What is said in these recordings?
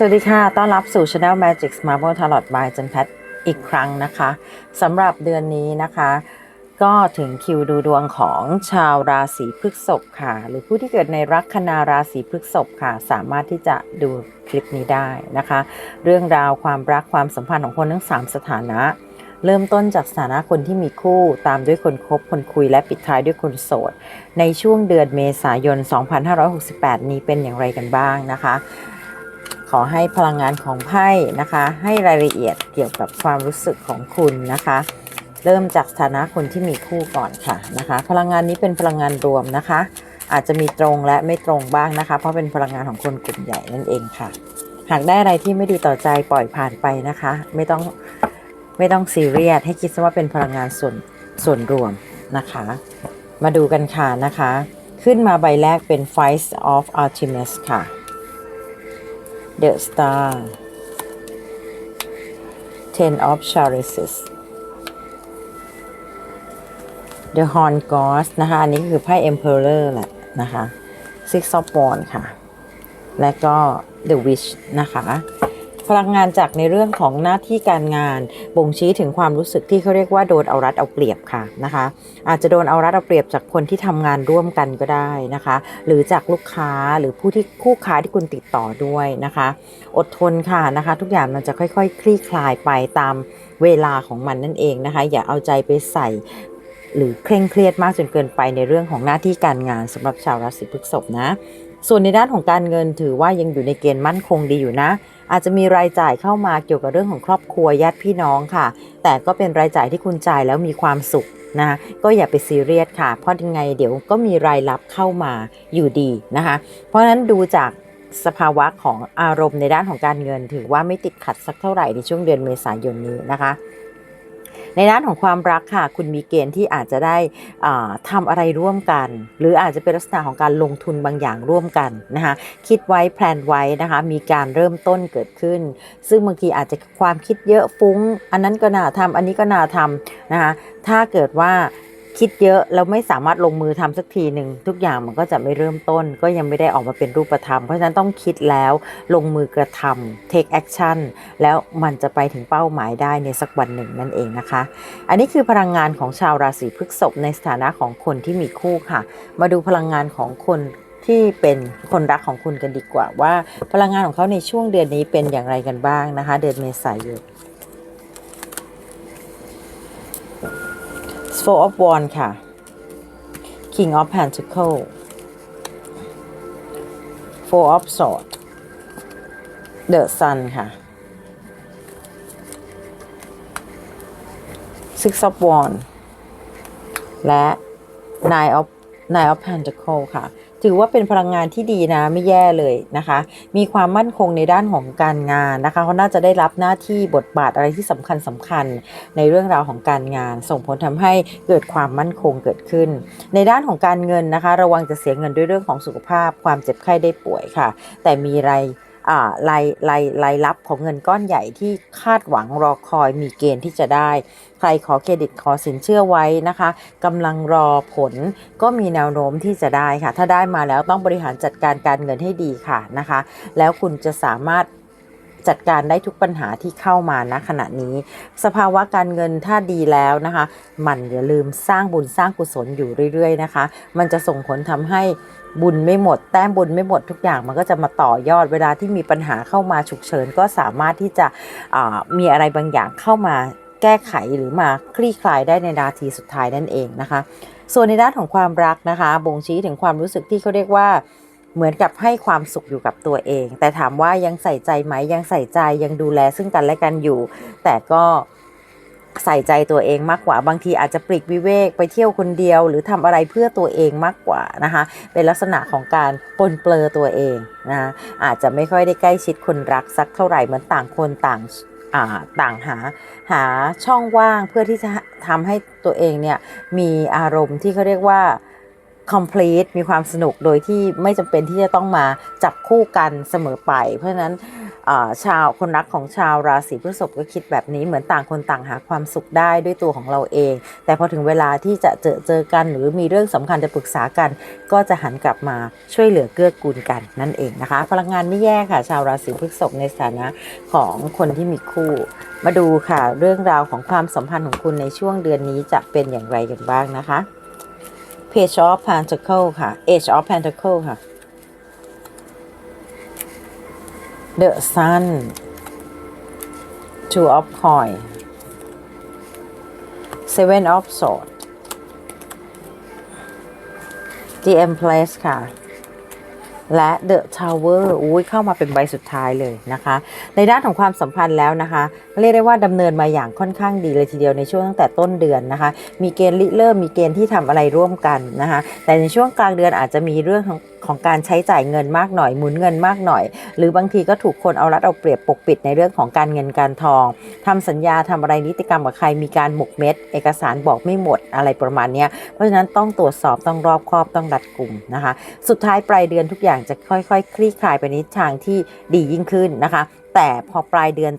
สวัสดีค่ะ ต้อนรับสู่ Channel Magic Marble Tarot by จันแพทอีกครั้งนะคะ สำหรับเดือนนี้นะคะ ก็ถึงคิวดูดวงของชาวราศีพฤษภค่ะ หรือผู้ที่เกิดในลัคนาราศีพฤษภค่ะ สามารถที่จะดูคลิปนี้ได้นะคะ เรื่องราวความรักความสัมพันธ์ของคนทั้ง 3 สถานะ เริ่มต้นจากสถานะคนที่มีคู่ตามด้วยคนคบคนคุยและปิดท้ายด้วยคนโสด ในช่วงเดือนเมษายน 2568 นี้เป็นอย่างไรกันบ้างนะคะ ขอให้พลังงานของไพ่นะคะ ให้รายละเอียดเกี่ยวกับความรู้สึกของคุณนะคะ เริ่มจากสถานะคนที่มีคู่ก่อนค่ะนะคะ พลังงานนี้เป็นพลังงานรวมนะคะ อาจจะมีตรงและไม่ตรงบ้างนะคะ เพราะเป็นพลังงานของคนกลุ่มใหญ่นั่นเองค่ะ หากได้อะไรที่ไม่ดีต่อใจปล่อยผ่านไปนะคะ ไม่ต้องไม่ต้องซีเรียสให้คิดซะว่าเป็นพลังงานส่วนส่วนรวมนะคะ มาดูกันค่ะนะคะ ขึ้นมาใบแรกเป็น Fight of Artemis ค่ะ The Star Ten of Chalices The Horn Ghost นะคะ อันนี้คือไพ่ Emperor แหละนะคะ Six of Wands ค่ะ และก็ The Witch นะคะ พลังงานจากในเรื่องของหน้าที่การงาน บ่งชี้ถึงความรู้สึกที่เขาเรียกว่าโดนเอารัดเอาเปรียบค่ะนะคะ อาจจะโดนเอารัดเอาเปรียบจากคนที่ทำงานร่วมกันก็ได้นะคะ หรือจากลูกค้าหรือผู้ที่คู่ค้าที่คุณติดต่อด้วยนะคะ อดทนค่ะนะคะ ทุกอย่างมันจะค่อยๆคลี่คลายไปตามเวลาของมันนั่นเองนะคะ อย่าเอาใจไปใส่หรือเคร่งเครียดมากจนเกินไปในเรื่องของหน้าที่การงานสำหรับชาวราศีพฤษภนะ ส่วนในด้านของการเงินถือว่ายังอยู่ในเกณฑ์มั่นคงดีอยู่นะ อาจจะมีรายจ่ายเข้ามาเกี่ยวกับเรื่องของครอบครัวญาติพี่น้องค่ะ แต่ก็เป็นรายจ่ายที่คุณจ่ายแล้วมีความสุขนะคะก็อย่าไปซีเรียสค่ะ เพราะยังไงเดี๋ยวก็มีรายรับเข้ามาอยู่ดีนะคะ เพราะฉะนั้นดูจากสภาวะของอารมณ์ในด้านของการเงิน ถือว่าไม่ติดขัดสักเท่าไหร่ในช่วงเดือนเมษายนนี้นะคะ ในด้านของความรักค่ะ คุณมีเกณฑ์ที่อาจจะได้ทำทำอะไรร่วมกัน หรืออาจจะเป็นลักษณะของการลงทุนบางอย่างร่วมกันนะคะคิดไว้แพลนไว้นะคะมีการเริ่มต้นเกิดขึ้น ซึ่งบางทีอาจจะความคิดเยอะฟุ้ง อันนั้นก็น่าทำอันนี้ก็น่าทำนะคะถ้าเกิดว่า คิดเยอะแล้วไม่สามารถลงมือทำสักทีหนึ่งทุกอย่างมันก็จะไม่เริ่มต้น ก็ยังไม่ได้ออกมาเป็นรูปธรรม เพราะฉะนั้นต้องคิดแล้วลงมือกระทำ take action แล้วมันจะไปถึงเป้าหมายได้ในสักวันหนึ่งนั่นเองนะคะ อันนี้คือพลังงานของชาวราศีพฤษภในสถานะของคนที่มีคู่ค่ะ มาดูพลังงานของคนที่เป็นคนรักของคุณกันดีกว่าว่า พลังงานของเขาในช่วงเดือนนี้เป็นอย่างไรกันบ้างนะคะ เดือนเมษายน Four of Wands ค่ะ King of Pentacles Four of Swords The Sun ค่ะ Six of Wands และ Nine of Nine of Pentacles ค่ะ ถือว่าเป็นพลังงานที่ดีนะไม่แย่เลยนะคะ มีความมั่นคงในด้านของการงานนะคะเขาน่าจะได้รับหน้าที่บทบาทอะไรที่สำคัญสำคัญในเรื่องราวของการงาน ส่งผลทำให้เกิดความมั่นคงเกิดขึ้น ในด้านของการเงินนะคะ ระวังจะเสียเงินด้วยเรื่องของสุขภาพ ความเจ็บไข้ได้ป่วยค่ะ แต่มีราย รายรายรายรับของเงินก้อนใหญ่ที่คาดหวังรอคอยมีเกณฑ์ที่จะได้ ใครขอเครดิตขอสินเชื่อไว้นะคะกำลังรอผลก็มีแนวโน้มที่จะได้ค่ะ ถ้าได้มาแล้วต้องบริหารจัดการการเงินให้ดีค่ะนะคะ แล้วคุณจะสามารถ จัดการได้ทุกปัญหาที่เข้ามาณขณะนี้ สภาวะการเงินถ้าดีแล้วนะคะ มันอย่าลืมสร้างบุญสร้างกุศลอยู่เรื่อยๆนะคะ มันจะส่งผลทำให้บุญไม่หมด แต้มบุญไม่หมดทุกอย่างมันก็จะมาต่อยอดเวลาที่มีปัญหาเข้ามาฉุกเฉิน ก็สามารถที่จะมีอะไรบางอย่างเข้ามาแก้ไขหรือมาคลี่คลายได้ในนาทีสุดท้ายนั่นเองนะคะ ส่วนในด้านของความรักนะคะ บ่งชี้ถึงความรู้สึกที่เขาเรียกว่า เหมือนกับให้ความสุขอยู่กับตัวเอง แต่ถามว่ายังใส่ใจไหมยังใส่ใจยังดูแลซึ่งกันและกันอยู่ แต่ก็ใส่ใจตัวเองมากกว่าบางทีอาจจะปลีกวิเวกไปเที่ยวคนเดียว หรือทำอะไรเพื่อตัวเองมากกว่านะคะเป็นลักษณะของการปนเปลือตัวเองนะคะอาจจะไม่ค่อยได้ใกล้ชิดคนรักสักเท่าไหร่เหมือนต่างคนต่างต่างหาหาช่องว่างเพื่อที่จะทำให้ตัวเองเนี่ยมีอารมณ์ที่เขาเรียกว่า complete มีความสนุกโดยที่ไม่จำเป็นที่จะต้องมาจับคู่กันเสมอไป เพราะฉะนั้นชาวคนรักของชาวราศีพฤษภก็คิดแบบนี้เหมือนต่างคนต่างหาความสุขได้ด้วยตัวของเราเอง แต่พอถึงเวลาที่จะเจอเจอกัน หรือมีเรื่องสำคัญจะปรึกษากัน ก็จะหันกลับมาช่วยเหลือเกื้อกูลกันนั่นเองนะคะ พลังงานไม่แย่ค่ะ ชาวราศีพฤษภในสถานะของคนที่มีคู่ มาดูค่ะ เรื่องราวของความสัมพันธ์ของคุณในช่วงเดือนนี้จะเป็นอย่างไรกันบ้างนะคะ Page of Pentacle ค่ะ Age of Pentacle ค่ะ The Sun Two of Coin Seven of Swords The Empress ค่ะ และ The Tower อุ้ยเข้ามาเป็นใบสุดท้ายเลยนะคะ ในด้านของความสัมพันธ์แล้วนะคะ เรียกได้ว่าดำเนินมาอย่างค่อนข้างดีเลยทีเดียวในช่วงตั้งแต่ต้นเดือนนะคะ มีเกณฑ์ริเริ่มมีเกณฑ์ที่ทำอะไรร่วมกันนะคะ แต่ในช่วงกลางเดือนอาจจะมีเรื่องของของการใช้จ่ายเงินมากหน่อยหมุนเงินมากหน่อย หรือบางทีก็ถูกคนเอารัดเอาเปรียบปกปิดในเรื่องของการเงินการทองทำสัญญาทำอะไรนิติกรรมกับใครมีการหมกเม็ด เอกสารบอกไม่หมดอะไรประมาณนี้เพราะฉะนั้นต้องตรวจสอบต้องรอบคอบต้องรัดกลุ่มนะคะ สุดท้ายปลายเดือนทุกอย่างจะค่อยๆคลี่คลายไปในทิศทางที่ดียิ่งขึ้นนะคะ แต่พอปลายเดือน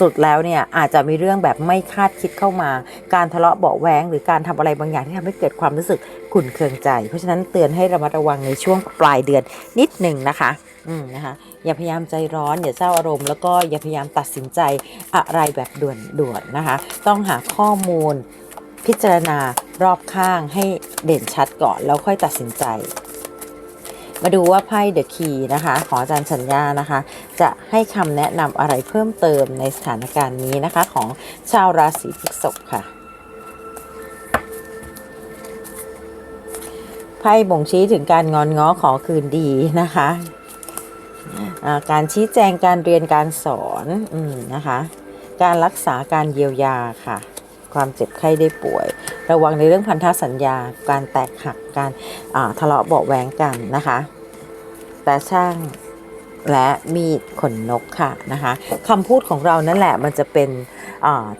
สุดๆ แล้วเนี่ยอาจจะมีเรื่องแบบไม่คาดคิดเข้ามา การทะเลาะเบาะแว้งหรือการทำอะไรบางอย่างที่ทำให้เกิดความรู้สึกขุ่นเคืองใจ เพราะฉะนั้นเตือนให้ระมัดระวังในช่วงปลายเดือนนิดหนึ่งนะคะอืมนะคะอย่าพยายามใจร้อนอย่าเจ้าอารมณ์แล้วก็อย่าพยายามตัดสินใจอะไรแบบด่วนๆนะคะ ต้องหาข้อมูลพิจารณารอบข้างให้เด่นชัดก่อนแล้วค่อยตัดสินใจ มาดูว่าไพ่เดอะคีนะคะ ของอาจารย์สัญญานะคะ จะให้คำแนะนำอะไรเพิ่มเติมในสถานการณ์นี้นะคะ ของชาวราศีพฤษภค่ะไพ่บ่งชี้ถึงการงอนง้อขอคืนดีนะคะการชี้แจงการเรียนการสอนอนะคะ การรักษาการเยียวยาค่ะ ความเจ็บไข้ได้ป่วย ระวังในเรื่องพันธสัญญา การแตกหัก การทะเลาะเบาะแว้งกันนะคะ แต่ช่าง และมีดขนนกค่ะนะคะคำพูดของเรานั่นแหละมันจะเป็น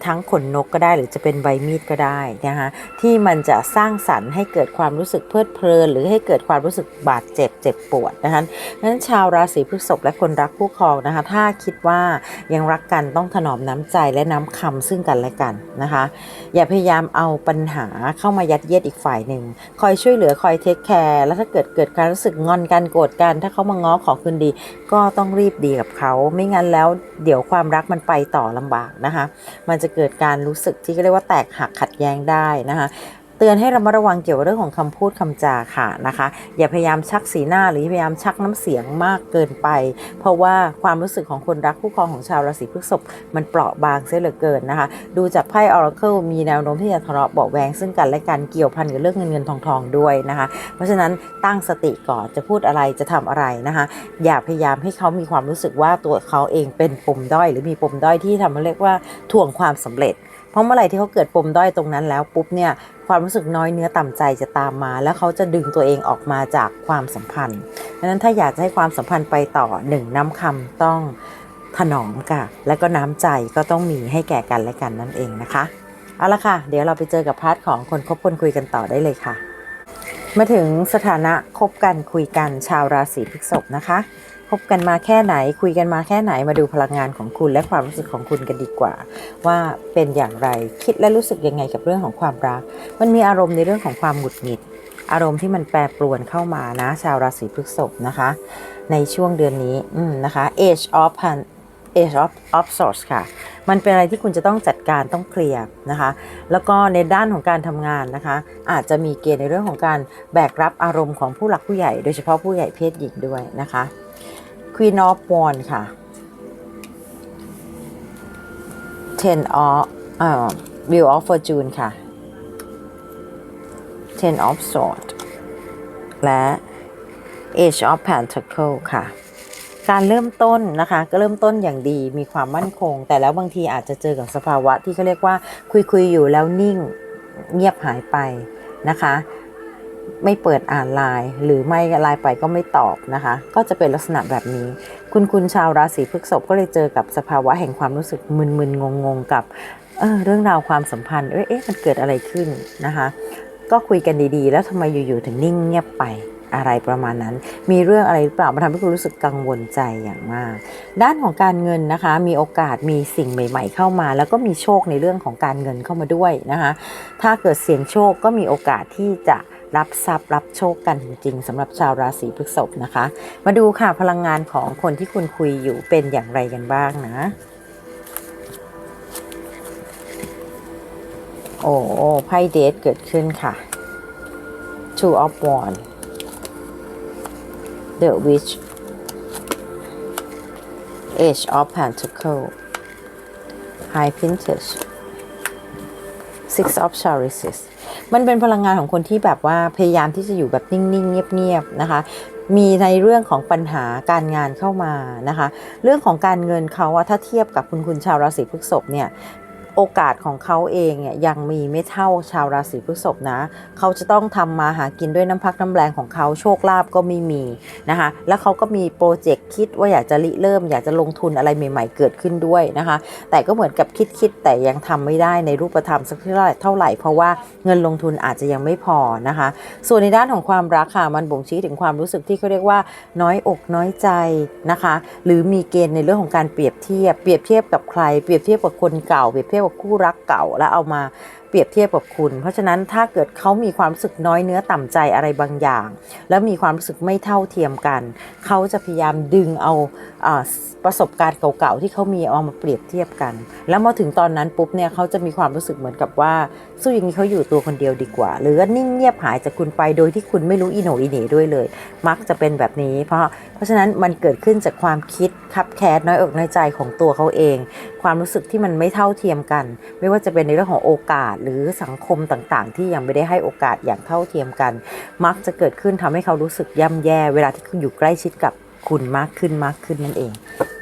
ทั้งขนนกก็ได้หรือจะเป็นใบมีดก็ได้นะคะที่มันจะสร้างสรรค์ให้เกิดความรู้สึกเพลิดเพลิน หรือให้เกิดความรู้สึกบาดเจ็บเจ็บปวดนะคะนั้นชาวราศีพฤษภและคนรักคู่ครองนะคะ ถ้าคิดว่ายังรักกันต้องถนอมน้ำใจและน้ำคำซึ่งกันและกันนะคะ อย่าพยายามเอาปัญหาเข้ามายัดเยียดอีกฝ่ายหนึ่งคอยช่วยเหลือคอยเทคแคร์แล้วถ้าเกิดเกิดการรู้สึกงอนกันโกรธกัน ถ้าเขามาง้อขอคืนดีก็็ต้องรีบดีกับเขา ไม่งั้นแล้วเดี๋ยวความรักมันไปต่อลำบากนะคะ มันจะเกิดการรู้สึกที่เรียกว่าแตกหักขัดแย้งได้นะคะ เตือนให้ระมัดระวังเกี่ยวกับเรื่องของคำพูดคำจาค่ะนะคะ อย่าพยายามชักสีหน้าหรือพยายามชักน้ำเสียงมากเกินไป เพราะว่าความรู้สึกของคนรักคู่ครองของชาวราศีพฤษภมันเปราะบางเสียเหลือเกินนะคะ ดูจากไพ่ Oracle มีแนวโน้มที่จะทะเลาะเบาแวงซึ่งกันและกันเกี่ยวพันกับเรื่องเงินเงินทองทองด้วยนะคะ เพราะฉะนั้นตั้งสติก่อนจะพูดอะไรจะทำอะไรนะคะ อย่าพยายามให้เขามีความรู้สึกว่าตัวเขาเองเป็นปมด้อย หรือมีปมด้อยที่ทำให้เรียกว่าถ่วงความสำเร็จ ราะเมื่อไหร่ที่เขาเกิดปมด้อยตรงนั้นแล้วปุ๊บเนี่ยความรู้สึกน้อยเนื้อต่ำใจจะตามมา แล้วเขาจะดึงตัวเองออกมาจากความสัมพันธ์ดังนั้นถ้าอยากจะให้ความสัมพันธ์ไปต่อหนึ่งน้ำคำต้องถนอมค่ะ แล้วก็น้ำใจก็ต้องมีให้แก่กันและกันนั่นเองนะคะ เอาละค่ะ เดี๋ยวเราไปเจอกับพาร์ทของคนคบคนคุยกันต่อได้เลยค่ะ มาถึงสถานะคบกันคุยกันชาวราศีพฤษภนะคะ คบกันมาแค่ไหน คุยกันมาแค่ไหนมาดูพลังงานของคุณและความรู้สึกของคุณกันดีกว่า ว่าเป็นอย่างไรคิดและรู้สึกยังไงกับเรื่องของความรัก มันมีอารมณ์ในเรื่องของความหงุดหงิด อารมณ์ที่มันแปรปรวนเข้ามานะ ชาวราศีพฤษภนะคะ ในช่วงเดือนนี้นะคะ Age of Pan Age of of Swords ค่ะ มันเป็นอะไรที่คุณจะต้องจัดการต้องเคลียร์นะคะ แล้วก็ในด้านของการทำงานนะคะ อาจจะมีเกณฑ์ในเรื่องของการแบกรับอารมณ์ของผู้หลักผู้ใหญ่ โดยเฉพาะผู้ใหญ่เพศหญิงด้วยนะคะ Queen of Wands ค่ะ Ten of เอ่อ Wheel of Fortune ค่ะ Ten of Swords และ Age of Pentacle ค่ะ การเริ่มต้นนะคะ ก็เริ่มต้นอย่างดีมีความมั่นคง แต่แล้วบางทีอาจจะเจอกับสภาวะที่เขาเรียกว่าคุยคุยๆอยู่แล้วนิ่งเงียบหายไปนะคะ ไม่เปิดอ่านไลน์หรือไม่ไลน์ไปก็ไม่ตอบนะคะ ก็จะเป็นลักษณะแบบนี้ คุณคุณชาวราศีพฤษภก็เลยเจอกับสภาวะแห่งความรู้สึกมึนๆงงๆกับเออเรื่องราวความสัมพันธ์เอ๊ะมันเกิดอะไรขึ้นนะคะ ก็คุยกันดีๆ แล้วทำไมอยู่ๆถึงนิ่งเงียบไปอะไรประมาณนั้น มีเรื่องอะไรหรือเปล่า มันทำให้คุณรู้สึกกังวลใจอย่างมาก ด้านของการเงินนะคะ มีโอกาส มีสิ่งใหม่ ๆ เข้ามา แล้วก็มีโชคในเรื่องของการเงินเข้ามาด้วยนะคะ ถ้าเกิดเสี่ยงโชคก็มีโอกาสที่จะ รับทรัพย์รับโชคกันจริงๆสำหรับชาวราศีพฤษภนะคะ มาดูค่ะพลังงานของคนที่คุณคุยอยู่เป็นอย่างไรกันบ้างนะ โอ้ไพ่เดทเกิดขึ้นค่ะ Two of Wands The Witch Age of pentacles High Princess Six of Chalices มันเป็นพลังงานของคนที่แบบว่าพยายามที่จะอยู่แบบนิ่งๆ เงียบๆนะคะ มีในเรื่องของปัญหาการงานเข้ามานะคะ เรื่องของการเงินเขาว่าถ้าเทียบกับคุณคุณชาวราศีพฤษภเนี่ย โอกาสของเขาเองเนี่ยยังมีไม่เท่าชาวราศีพฤษภนะ เขาจะต้องทำมาหากินด้วยน้ำพักน้ำแรงของเขาโชคลาภก็ไม่มีนะคะ แล้วเขาก็มีโปรเจกต์คิดว่าอยากจะริเริ่ม อยากจะลงทุนอะไรใหม่ ๆ เกิดขึ้นด้วยนะคะ แต่ก็เหมือนกับคิดคิดๆแต่ยังทำไม่ได้ในรูปธรรมสักเท่าไหร่เพราะว่าเงินลงทุนอาจจะยังไม่พอนะคะ ส่วนในด้านของความรักค่ะมันบ่งชี้ถึงความรู้สึกที่เขาเรียกว่าน้อยอกน้อยใจนะคะ หรือมีเกณฑ์ในเรื่องของการเปรียบเทียบ เปรียบเทียบกับใคร เปรียบเทียบกับคนเก่า เปรียบเทียบกับคู่รักเก่าแล้วเอามา รียบเทียบกับคุณ เพราะฉะนั้นถ้าเกิดเขามีความรู้สึกน้อยเนื้อต่ำใจอะไรบางอย่าง แล้วมีความรู้สึกไม่เท่าเทียมกัน เขาจะพยายามดึงเอาอประสบการณ์เก่าๆที่เขามีเอามาเปรียบเทียบกัน แล้วมาถึงตอนนั้นปุ๊บเนี่ยเขาจะมีความรู้สึกเหมือนกับว่าสู้อย่างนี้เขาอยู่ตัวคนเดียวดีกว่า หรือนิ่งเงียบหายจากคุณไปโดยที่คุณไม่รู้อีโหนอีเหน่ด้วยเลย มักจะเป็นแบบนี้ เพราะเพราะฉะนั้นมันเกิดขึ้นจากความคิดคับแค้นน้อยอกน้อยใจของตัวเขาเอง ความรู้สึกที่มันไม่เท่าเทียมกัน ไม่ว่าจะเป็นในเรื่องของโอกาสหรือสังคมต่างๆ ที่ยังไม่ได้ให้โอกาสอย่างเท่าเทียมกัน มักจะเกิดขึ้นทำให้เขารู้สึกย่ำแย่เวลาที่คุณอยู่ใกล้ชิดกับคุณมากขึ้นมากขึ้นนั่นเอง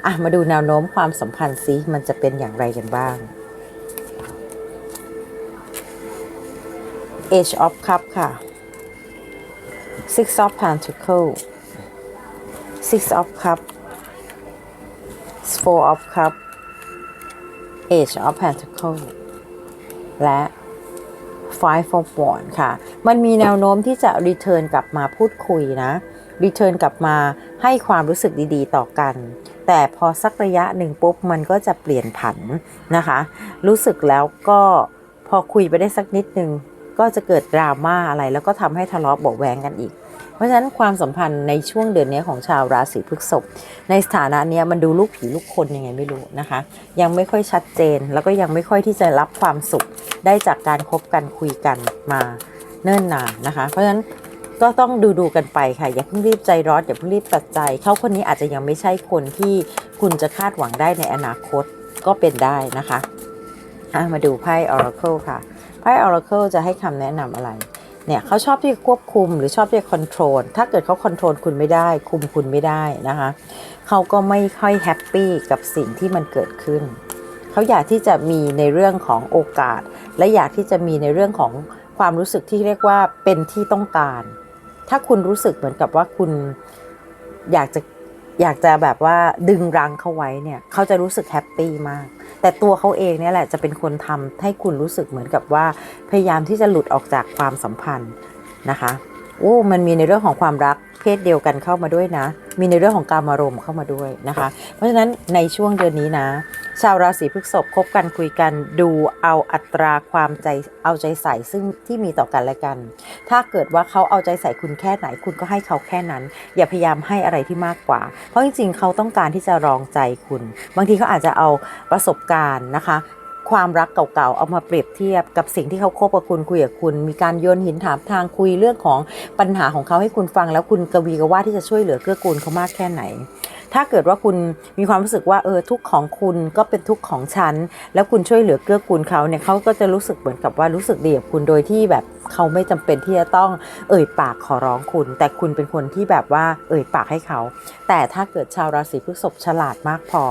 อะมาดูแนวโน้มความสัมพันธ์ซิมันจะเป็นอย่างไรกันบ้าง Age of Cup ค่ะ Six of Pentacle Six of Cup Four of Cup Age of Pentacle และ Five of Wands ค่ะ มันมีแนวโน้มที่จะ return กลับมาพูดคุยนะ return กลับมาให้ความรู้สึกดีๆ ต่อกัน แต่พอสักระยะหนึ่งปุ๊บ มันก็จะเปลี่ยนผันนะคะ รู้สึกแล้วก็พอคุยไปได้สักนิดนึง ก็จะเกิดดราม่าอะไร แล้วก็ทำให้ทะเลาะเบาแวงกันอีก เพราะฉะนั้นความสัมพันธ์ในช่วงเดือนนี้ของชาวราศีพฤษภในสถานะเนี้ยมันดูลูกผีลูกคนยังไงไม่รู้นะคะ ยังไม่ค่อยชัดเจนแล้วก็ยังไม่ค่อยที่จะรับความสุขได้จากการคบกันคุยกันมาเนิ่นนานนะคะ เพราะฉะนั้นก็ต้องดูดูกันไปค่ะ อย่าเพิ่งรีบใจร้อนอย่าเพิ่งรีบตัดใจ เขาคนนี้อาจจะยังไม่ใช่คนที่คุณจะคาดหวังได้ในอนาคตก็เป็นได้นะคะอะมาดูไพ่ Oracle ค่ะ ไพ่ Oracle จะให้คำแนะนำอะไร เนี่ยเขาชอบที่จะควบคุมหรือชอบที่จะคอนโทรลถ้าเกิดเขาคอนโทรลคุณไม่ได้ คุมคุณไม่ได้นะคะเขาก็ไม่ค่อยแฮปปี้กับสิ่งที่มันเกิดขึ้น เขาอยากที่จะมีในเรื่องของโอกาส และอยากที่จะมีในเรื่องของความรู้สึกที่เรียกว่าเป็นที่ต้องการ ถ้าคุณรู้สึกเหมือนกับว่าคุณอยากจะ อยากจะแบบว่าดึงรังเขาไว้เนี่ยเขาจะรู้สึกแฮปปี้มาก แต่ตัวเขาเองเนี่ยแหละจะเป็นคนทำให้คุณรู้สึกเหมือนกับว่า พยายามที่จะหลุดออกจากความสัมพันธ์นะคะ โอ้ มันมีในเรื่องของความรักเพศเดียวกันเข้ามาด้วยนะ มีในเรื่องของการมารมณ์เข้ามาด้วยนะคะ เพราะฉะนั้นในช่วงเดือนนี้นะ ชาวราศีพฤษภคบกันคุยกันดูเอาอัตราความใจเอาใจใส่ซึ่งที่มีต่อกันและกัน ถ้าเกิดว่าเขาเอาใจใส่คุณแค่ไหน คุณก็ให้เขาแค่นั้น อย่าพยายามให้อะไรที่มากกว่า เพราะจริงๆเขาต้องการที่จะรองใจคุณ บางทีเขาอาจจะเอาประสบการณ์นะคะ ความรักเก่าๆ เอามาเปรียบเทียบกับสิ่งที่เขาคบกับคุณคุยกับคุณ มีการโยนหินถามทางคุยเรื่องของปัญหาของเขาให้คุณฟัง แล้วคุณกวีกว่าที่จะช่วยเหลือเกื้อกูลเขามากแค่ไหน ถ้าเกิดว่าคุณมีความรู้สึกว่าเออทุกของคุณก็เป็นทุกข์ของฉัน แล้วคุณช่วยเหลือเกื้อกูลเขาเนี่ยเขาก็จะรู้สึกเหมือนกับว่ารู้สึกดีกับคุณโดยที่แบบเขาไม่จำเป็นที่จะต้องเอ่ยปากขอร้องคุณ แต่คุณเป็นคนที่แบบว่าเอ่ยปากให้เขา แต่ถ้าเกิดชาวราศีพฤษภฉลาดมากพอ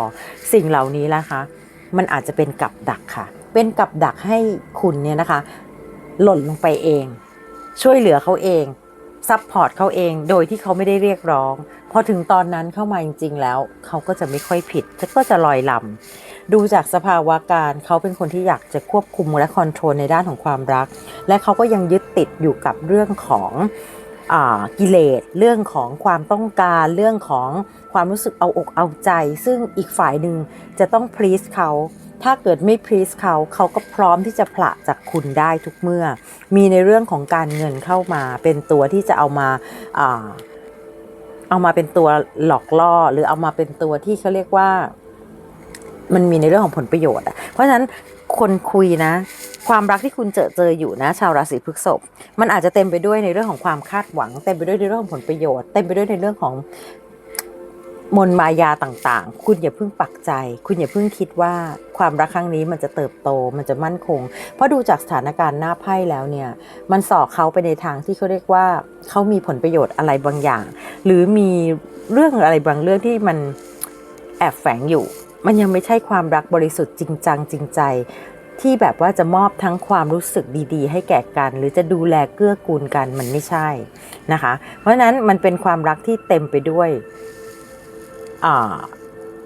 สิ่งเหล่านี้นะคะ มันอาจจะเป็นกับดักค่ะ เป็นกับดักให้คุณเนี่ยนะคะ หล่นลงไปเอง ช่วยเหลือเขาเองซัพพอร์ตเขาเองโดยที่เขาไม่ได้เรียกร้อง พอถึงตอนนั้นเข้ามาจริงๆแล้ว เขาก็จะไม่ค่อยผิดก็จะลอยลำดูจากสภาวะการเขาเป็นคนที่อยากจะควบคุมและคอนโทรลในด้านของความรัก และเขาก็ยังยึดติดอยู่กับเรื่องของ กิเลสเรื่องของความต้องการเรื่องของความรู้สึกเอาอกเอาใจ ซึ่งอีกฝ่ายหนึ่งจะต้องพรีสเขาถ้าเกิดไม่พรีสเขาเขาก็พร้อมที่จะผละจากคุณได้ทุกเมื่อ มีในเรื่องของการเงินเข้ามา เป็นตัวที่จะเอามาอเอามาเป็นตัวหลอกล่อ หรือเอามาเป็นตัวที่เขาเรียกว่า มันมีในเรื่องของผลประโยชน์อะเพราะฉะนั้น คนคุยนะ ความรักที่คุณเจอเจออยู่นะ ชาวราศีพฤษภมันอาจจะเต็มไปด้วยในเรื่องของความคาดหวัง เต็มไปด้วยในเรื่องของผลประโยชน์เต็มไปด้วยในเรื่องของมนมายาต่างๆ คุณอย่าเพิ่งปักใจ คุณอย่าเพิ่งคิดว่าความรักครั้งนี้มันจะเติบโต มันจะมั่นคง เพราะดูจากสถานการณ์หน้าไพ่แล้วเนี่ย มันสอกเขาไปในทางที่เขาเรียกว่าเขามีผลประโยชน์อะไรบางอย่าง หรือมีเรื่องอะไรบางเรื่องที่มันแอบแฝงอยู่ มันยังไม่ใช่ความรักบริสุทธิ์จริงจังจริงใจ ที่แบบว่าจะมอบทั้งความรู้สึกดีๆ ให้แก่กัน หรือจะดูแลเกื้อกูลกันมันไม่ใช่นะคะ เพราะฉะนั้นมันเป็นความรักที่เต็มไปด้วย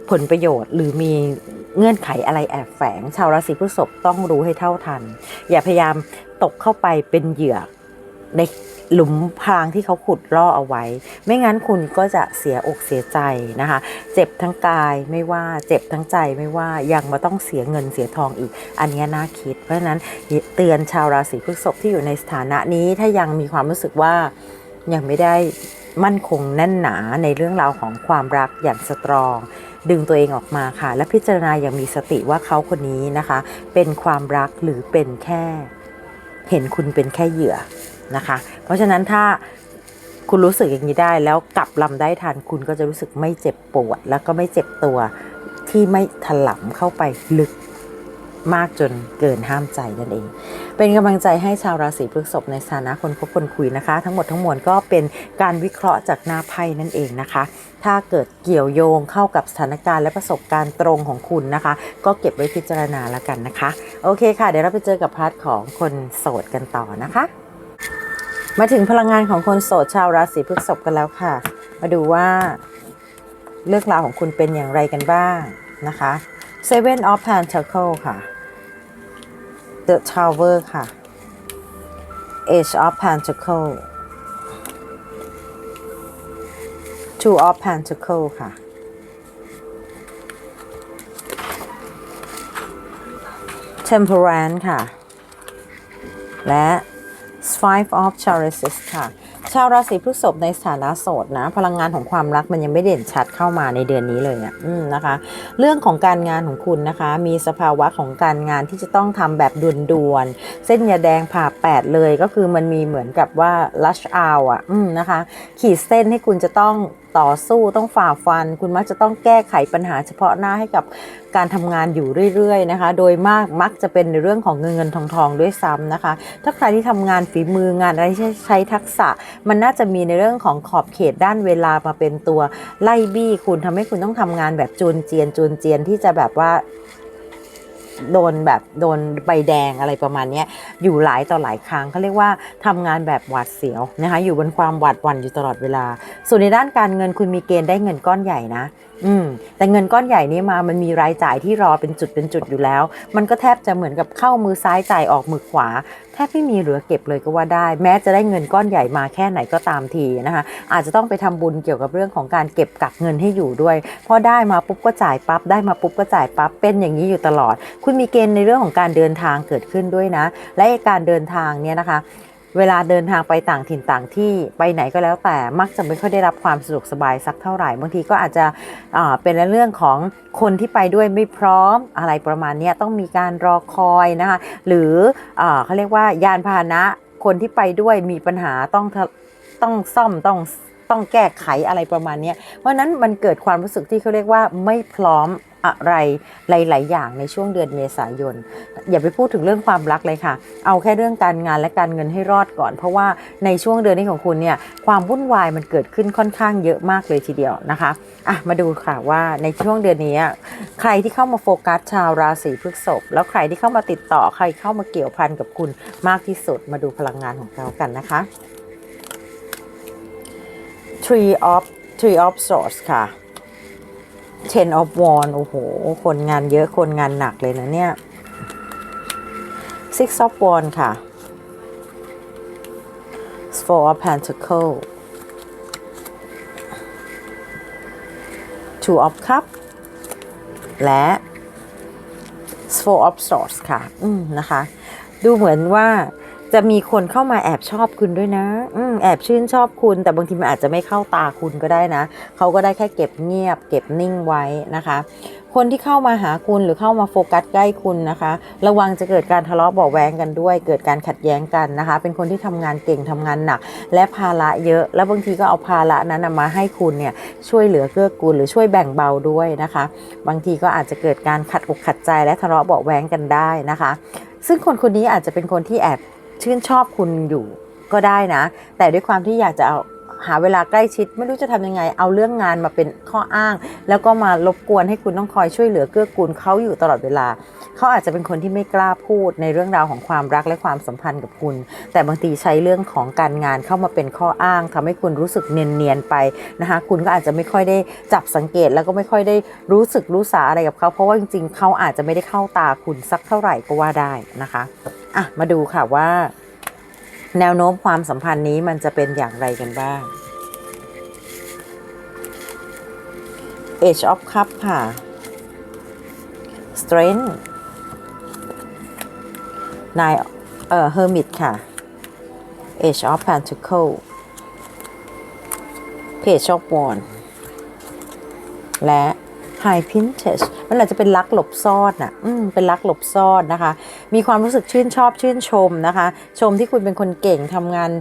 ผลประโยชน์ หรือมีเงื่อนไขอะไรแอบแฝง ชาวราศีพฤษภต้องรู้ให้เท่าทัน อย่าพยายามตกเข้าไปเป็นเหยื่อ ในหลุมพรางที่เขาขุดล่อเอาไว้ ไม่งั้นคุณก็จะเสียอกเสียใจนะคะ เจ็บทั้งกายไม่ว่า เจ็บทั้งใจไม่ว่า ยังมาต้องเสียเงินเสียทองอีก อันนี้น่าคิด เพราะฉะนั้นเตือนชาวราศีพฤษภที่อยู่ในสถานะนี้ ถ้ายังมีความรู้สึกว่ายังไม่ได้มั่นคงแน่นหนาในเรื่องราวของความรักอย่างสตรอง ดึงตัวเองออกมาค่ะ และพิจารณาอย่างมีสติว่าเขาคนนี้นะคะ เป็นความรักหรือเป็นแค่ เห็นคุณเป็นแค่เหยื่อ นะคะ เพราะฉะนั้นถ้าคุณรู้สึกอย่างนี้ได้แล้วกลับลำได้ทันคุณก็จะรู้สึกไม่เจ็บปวด แล้วก็ไม่เจ็บตัวที่ไม่ถลำเข้าไปลึกมากจนเกินห้ามใจนั่นเอง เป็นกำลังใจให้ชาวราศีพฤษภในฐานะคนพบคนคุยนะคะ ทั้งหมดทั้งมวลก็เป็นการวิเคราะห์จากหน้าไพ่นั่นเองนะคะ ถ้าเกิดเกี่ยวโยงเข้ากับสถานการณ์และประสบการณ์ตรงของคุณนะคะ ก็เก็บไว้พิจารณาแล้วกันนะคะ โอเคค่ะ เดี๋ยวเราไปเจอกับพาร์ทของคนโสดกันต่อนะคะ มาถึงพลังงานของคนโสดชาวราศีพฤษภกันแล้วค่ะ มาดูว่าเรื่องราวของคุณเป็นอย่างไรกันบ้างนะคะ Seven of Pentacles ค่ะ The Tower ค่ะ Age of Pentacles Two of Pentacles ค่ะ Temperance ค่ะ และ Five of Chalices ค่ะ ชาวราศีพฤษภในสถานะโสดนะ พลังงานของความรักมันยังไม่เด่นชัดเข้ามาในเดือนนี้เลยอะ่ะอืมนะคะ เรื่องของการงานของคุณนะคะ มีสภาวะของการงานที่จะต้องทำแบบด่วนๆ เส้นยาแดงผ่าแปดเลยก็คือมันมีเหมือนกับว่า rush hour อะนะคะ ขีดเส้นให้คุณจะต้องต่อสู้ต้องฝ่าฟัน คุณมักจะต้องแก้ไขปัญหาเฉพาะหน้าให้กับการทำงานอยู่เรื่อยๆนะคะ โดยมากมักจะเป็นในเรื่องของเงินเงินทองทองด้วยซ้ำนะคะ ถ้าใครที่ทำงานฝีมืองานอะไรใช้ทักษะ มันน่าจะมีในเรื่องของขอบเขตด้านเวลามาเป็นตัวไล่บี้คุณทำให้คุณต้องทำงานแบบจูนเจียนจูนเจียนที่จะแบบว่า โดนแบบโดนใบแดงอะไรประมาณนี้อยู่หลายต่อหลายครั้งเขาเรียกว่าทำงานแบบหวาดเสียวนะคะอยู่บนความหวาดหวั่นอยู่ตลอดเวลา ส่วนในด้านการเงินคุณมีเกณฑ์ได้เงินก้อนใหญ่นะอืมแต่เงินก้อนใหญ่นี้มามันมีรายจ่ายที่รอเป็นจุดเป็นจุดอยู่แล้ว มันก็แทบจะเหมือนกับเข้ามือซ้ายจ่ายออกมือขวา แทบไม่มีเหลือเก็บเลยก็ว่าได้ แม้จะได้เงินก้อนใหญ่มาแค่ไหนก็ตามทีนะคะ อาจจะต้องไปทำบุญเกี่ยวกับเรื่องของการเก็บกักเงินให้อยู่ด้วยพอได้มาปุ๊บก็จ่ายปั๊บได้มาปุ๊บก็จ่ายปั๊บเป็นอย่างนี้อยู่ตลอด คุณมีเกณฑ์ในเรื่องของการเดินทางเกิดขึ้นด้วยนะ และการเดินทางเนี่ยนะคะ เวลาเดินทางไปต่างถิ่นต่างที่ไปไหนก็แล้วแต่มักจะไม่ค่อยได้รับความสะดวกสบายสักเท่าไหร่บางทีก็อาจจะเป็นเรื่องของคนที่ไปด้วยไม่พร้อมอะไรประมาณนี้ต้องมีการรอคอยนะคะหรืออเขาเรียกว่ายานพาหนะคนที่ไปด้วยมีปัญหาต้องต้องซ่อมต้องต้องแก้ไขอะไรประมาณนี้เพราะนั้นมันเกิดความรู้สึกที่เขาเรียกว่าไม่พร้อม อะไรหลาย ๆ อย่างในช่วงเดือนเมษายน อย่าไปพูดถึงเรื่องความรักเลยค่ะ เอาแค่เรื่องการงานและการเงินให้รอดก่อน เพราะว่าในช่วงเดือนนี้ของคุณเนี่ยความวุ่นวายมันเกิดขึ้นค่อนข้างเยอะมากเลยทีเดียวนะคะอะมาดูค่ะว่าในช่วงเดือนนี้ ใครที่เข้ามาโฟกัสชาวราศีพฤษภแล้วใครที่เข้ามาติดต่อใครเข้ามาเกี่ยวพันกับคุณมากที่สุดมาดูพลังงานของเขากันนะคะ Tree of Tree of Swords ค่ะ เชนออฟวอนโอ้โห คนงานเยอะคนงานหนักเลยนะเนี่ยซิกซอฟวอนค่ะ Four of Pentacle Two of Cup และ Four of Swords ค่ะ อืมนะคะ ดูเหมือนว่า จะมีคนเข้ามาแอบชอบคุณด้วยนะอืแอบชื่นชอบคุณ แต่บางทีมันอาจจะไม่เข้าตาคุณก็ได้นะ เขาก็ได้แค่เก็บเงียบ เก็บนิ่งไว้นะคะ คนที่เข้ามาหาคุณหรือเข้ามาโฟกัสใกล้คุณนะคะ ระวังจะเกิดการทะเลาะเบาแวงกันด้วย เกิดการขัดแย้งกันนะคะ เป็นคนที่ทำงานเก่งทำงานหนัก และภาระเยอะ แล้วบางทีก็เอาภาระนั้นมาให้คุณเนี่ยช่วยเหลือเกื้อกูลหรือช่วยแบ่งเบาด้วยนะคะ บางทีก็อาจจะเกิดการขัดอกขัดใจและทะเลาะเบาแวงกันได้นะคะ ซึ่งคนคนนี้อาจจะเป็นคนที่แอบ ชื่นชอบคุณอยู่ก็ได้นะ แต่ด้วยความที่อยากจะเอาหาเวลาใกล้ชิด ไม่รู้จะทำยังไง เอาเรื่องงานมาเป็นข้ออ้าง แล้วก็มารบกวนให้คุณต้องคอยช่วยเหลือเกื้อกูลเขาอยู่ตลอดเวลา เขาอาจจะเป็นคนที่ไม่กล้าพูดในเรื่องราวของความรักและความสัมพันธ์กับคุณ แต่บางทีใช้เรื่องของการงานเข้ามาเป็นข้ออ้างทำให้คุณรู้สึกเนียนๆไปนะคะคุณก็อาจจะไม่ค่อยได้จับสังเกต แล้วก็ไม่ค่อยได้รู้สึกรู้สาอะไรกับเขา เพราะว่าจริงๆ เขาอาจจะไม่ได้เข้าตาคุณสักเท่าไหร่ก็ว่าได้นะคะอะมาดูค่ะว่า แนวโน้มความสัมพันธ์นี้มันจะเป็นอย่างไรกันบ้าง Age of Cup ค่ะ Strength Nine เอ่อ Hermit ค่ะ Age of Pentacle Page of Wands และ High Princess มันอาจจะเป็นรักหลบซ่อนอะอืมเป็นรักหลบซ่อนนะคะ มีความรู้สึกชื่นชอบชื่นชมนะคะ ชมที่คุณเป็นคนเก่งทำงาน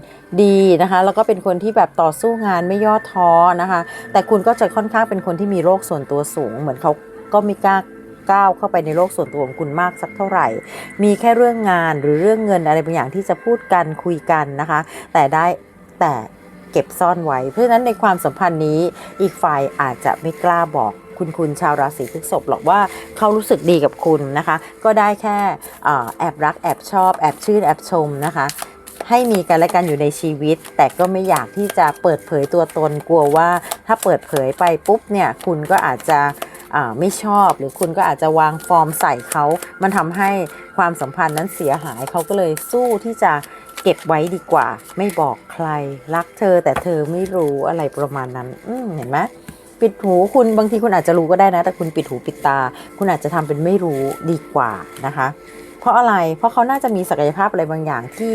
ดีนะคะ แล้วก็เป็นคนที่แบบต่อสู้งานไม่ย่อท้อนะคะ แต่คุณก็จะค่อนข้างเป็นคนที่มีโรคส่วนตัวสูง เหมือนเขาก็ไม่กล้าก้าวเข้าไปในโลกส่วนตัวของคุณมากสักเท่าไหร่ มีแค่เรื่องงานหรือเรื่องเงินอะไรบางอย่างที่จะพูดกันคุยกันนะคะ แต่ได้แต่เก็บซ่อนไว้ เพราะฉะนั้นในความสัมพันธ์นี้อีกฝ่ายอาจจะไม่กล้าบอก คุณคุณชาวราศีพฤษภหรอกว่าเขารู้สึกดีกับคุณนะคะ ก็ได้แค่แอบรักแอบชอบ แอบชื่นแอบชมนะคะให้มีกันและกันอยู่ในชีวิต แต่ก็ไม่อยากที่จะเปิดเผยตัวตนกลัวว่าถ้าเปิดเผยไปปุ๊บเนี่ยคุณก็อาจจะไม่ชอบ หรือคุณก็อาจจะวางฟอร์มใส่เขา มันทำให้ความสัมพันธ์นั้นเสียหายเขาก็เลยสู้ที่จะเก็บไว้ดีกว่า ไม่บอกใครรักเธอแต่เธอไม่รู้อะไรประมาณนั้นอเห็นไหม ปิดหูคุณบางทีคุณอาจจะรู้ก็ได้นะ แต่คุณปิดหูปิดตา คุณอาจจะทำเป็นไม่รู้ดีกว่านะคะ เพราะอะไรเพราะเขาน่าจะมีศักยภาพอะไรบางอย่างที่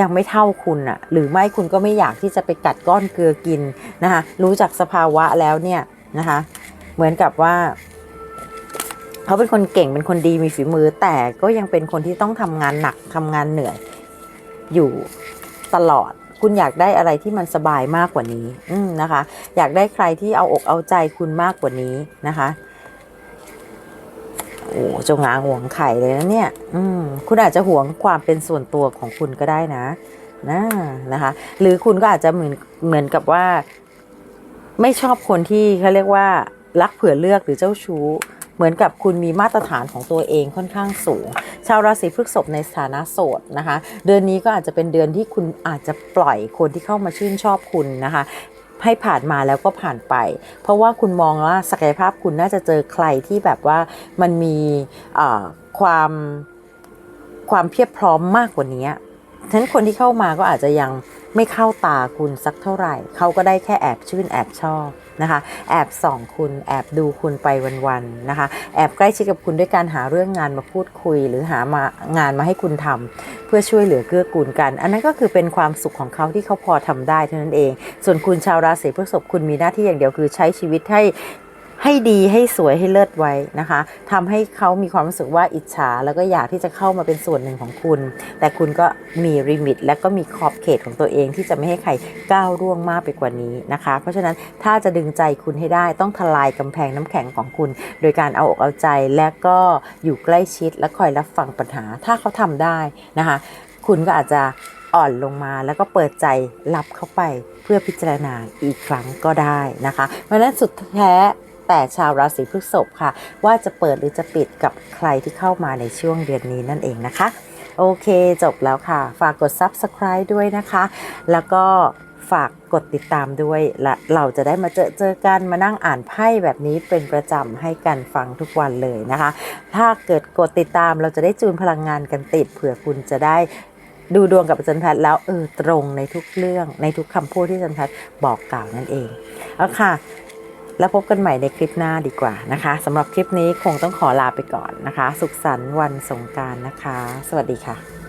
ยังไม่เท่าคุณอะหรือไม่คุณก็ไม่อยากที่จะไปกัดก้อนเกลือกินนะคะรู้จักสภาวะแล้วเนี่ยนะคะเหมือนกับว่าเขาเป็นคนเก่งเป็นคนดีมีฝีมือ แต่ก็ยังเป็นคนที่ต้องทำงานหนักทำงานเหนื่อยอยู่ตลอด คุณอยากได้อะไรที่มันสบายมากกว่านี้อืนะคะ อยากได้ใครที่เอาอกเอาใจคุณมากกว่านี้นะคะโอ้จงอางห่วงไข่เลยนะเนี่ยอืมคุณอาจจะห่วงความเป็นส่วนตัวของคุณก็ได้นะนะนะคะ หรือคุณก็อาจจะเหมือนเหมือนกับว่า ไม่ชอบคนที่เขาเรียกว่ารักเผื่อเลือกหรือเจ้าชู้ เหมือนกับคุณมีมาตรฐานของตัวเองค่อนข้างสูง ชาวราศีพฤษภในสถานะโสดนะคะ เดือนนี้ก็อาจจะเป็นเดือนที่คุณอาจจะปล่อยคนที่เข้ามาชื่นชอบคุณนะคะให้ผ่านมาแล้วก็ผ่านไป เพราะว่าคุณมองว่าศักยภาพคุณน่าจะเจอใครที่แบบว่ามันมีความความเพียบพร้อมมากกว่านี้ฉะนั้นคนที่เข้ามาก็อาจจะยังไม่เข้าตาคุณสักเท่าไหร่ เขาก็ได้แค่แอบชื่นแอบชอบ นะคะแอบส่องคุณแอบดูคุณไปวันๆนะคะแอบใกล้ชิดกับคุณด้วยการหาเรื่องงานมาพูดคุย หรือหามางานมาให้คุณทำเพื่อช่วยเหลือเกื้อกูลกัน อันนั้นก็คือเป็นความสุขของเขาที่เขาพอทำได้เท่านั้นเอง ส่วนคุณชาวราศีพฤษภคุณมีหน้าที่อย่างเดียวคือใช้ชีวิตให้ ให้ดีให้สวยให้เลิศไว้นะคะทำให้เขามีความรู้สึกว่าอิจฉา แล้วก็อยากที่จะเข้ามาเป็นส่วนหนึ่งของคุณ แต่คุณก็มีริมิต และก็มีขอบเขตของตัวเองที่จะไม่ให้ใครก้าวร่วงมากไปกว่านี้นะคะ เพราะฉะนั้นถ้าจะดึงใจคุณให้ได้ต้องทลายกำแพงน้ำแข็งของคุณ โดยการเอาอกเอาใจและก็อยู่ใกล้ชิดและคอยรับฟังปัญหา ถ้าเขาทำได้นะคะ คุณก็อาจจะอ่อนลงมาแล้วก็เปิดใจรับเข้าไปเพื่อพิจารณาอีกครั้งก็ได้นะคะ เพราะฉะนั้นสุดแท้ แต่ชาวราศีพฤษภค่ะ ว่าจะเปิดหรือจะปิดกับใครที่เข้ามาในช่วงเดือนนี้นั่นเองนะคะ โอเคจบแล้วค่ะ ฝากกด subscribe ด้วยนะคะ แล้วก็ฝากกดติดตามด้วยและเราจะได้มาเจอเจอกันมานั่งอ่านไพ่แบบนี้เป็นประจำให้กันฟังทุกวันเลยนะคะ ถ้าเกิดกดติดตามเราจะได้จูนพลังงานกันติดเผื่อคุณจะได้ดูดวงกับอาจารย์แพทย์แล้วเออตรงในทุกเรื่องในทุกคำพูดที่อาจารย์แพทย์บอกกล่าวนั่นเองเอาค่ะ แล้วพบกันใหม่ในคลิปหน้าดีกว่านะคะสำหรับคลิปนี้คงต้องขอลาไปก่อนนะคะ สุขสันต์วันสงการนะคะ สวัสดีค่ะ